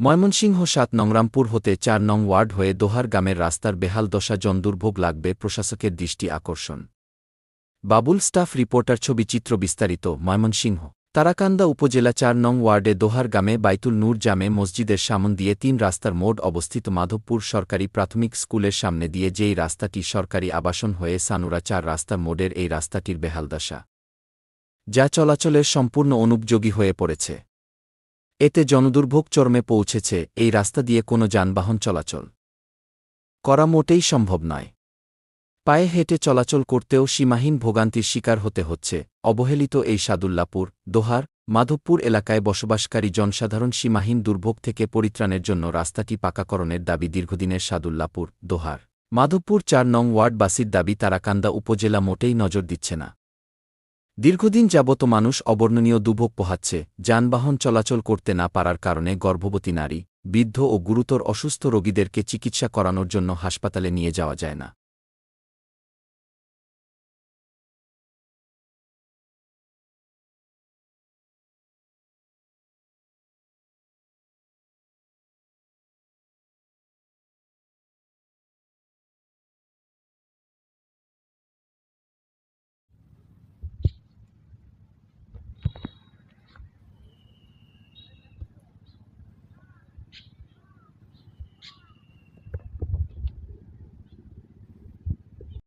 ময়মনসিংহ সাত নংরামপুর হতে চার নং ওয়ার্ড হয়ে দোহার গ্রামের রাস্তার বেহাল দশা জনদুর্ভোগ লাগবে প্রশাসকের দৃষ্টি আকর্ষণ। বাবুল স্টাফ রিপোর্টার ছবি চিত্র বিস্তারিত, ময়মনসিংহ, তারাকান্দা উপজেলা চার নং ওয়ার্ডে দোহার গ্রামে বাইতুল নূর জামে মসজিদের সামন দিয়ে তিন রাস্তার মোড় অবস্থিত মাধবপুর সরকারি প্রাথমিক স্কুলের সামনে দিয়ে যেই রাস্তাটি সরকারি আবাসন হয়ে সানুরা চার রাস্তার মোড়ের এই রাস্তাটির বেহালদশা যা চলাচলের সম্পূর্ণ অনুপযোগী হয়ে পড়েছে। এতে জনদুর্ভোগ চরমে পৌঁছেছে, এই রাস্তা দিয়ে কোনো যানবাহন চলাচল করা মোটেই সম্ভব নয়। পায়ে হেঁটে চলাচল করতেও সীমাহীন ভোগান্তির শিকার হতে হচ্ছে, অবহেলিত এই সাদুল্লাপুর, দোহার, মাধবপুর এলাকায় বসবাসকারী জনসাধারণ সীমাহীন দুর্ভোগ থেকে পরিত্রাণের জন্য রাস্তাটি পাকাকরণের দাবি দীর্ঘদিনের সাদুল্লাপুর, দোহার। মাধবপুর চার নং ওয়ার্ডবাসীর দাবি, তারাকান্দা উপজেলা মোটেই নজর দিচ্ছে না। দীর্ঘদিন যাবত মানুষ অবর্ণনীয় দুভোগ পোহাচ্ছে, যানবাহন চলাচল করতে না পারার কারণে গর্ভবতী নারী, বৃদ্ধ ও গুরুতর অসুস্থ রোগীদেরকে চিকিৎসা করানোর জন্য হাসপাতালে নিয়ে যাওয়া যায় না।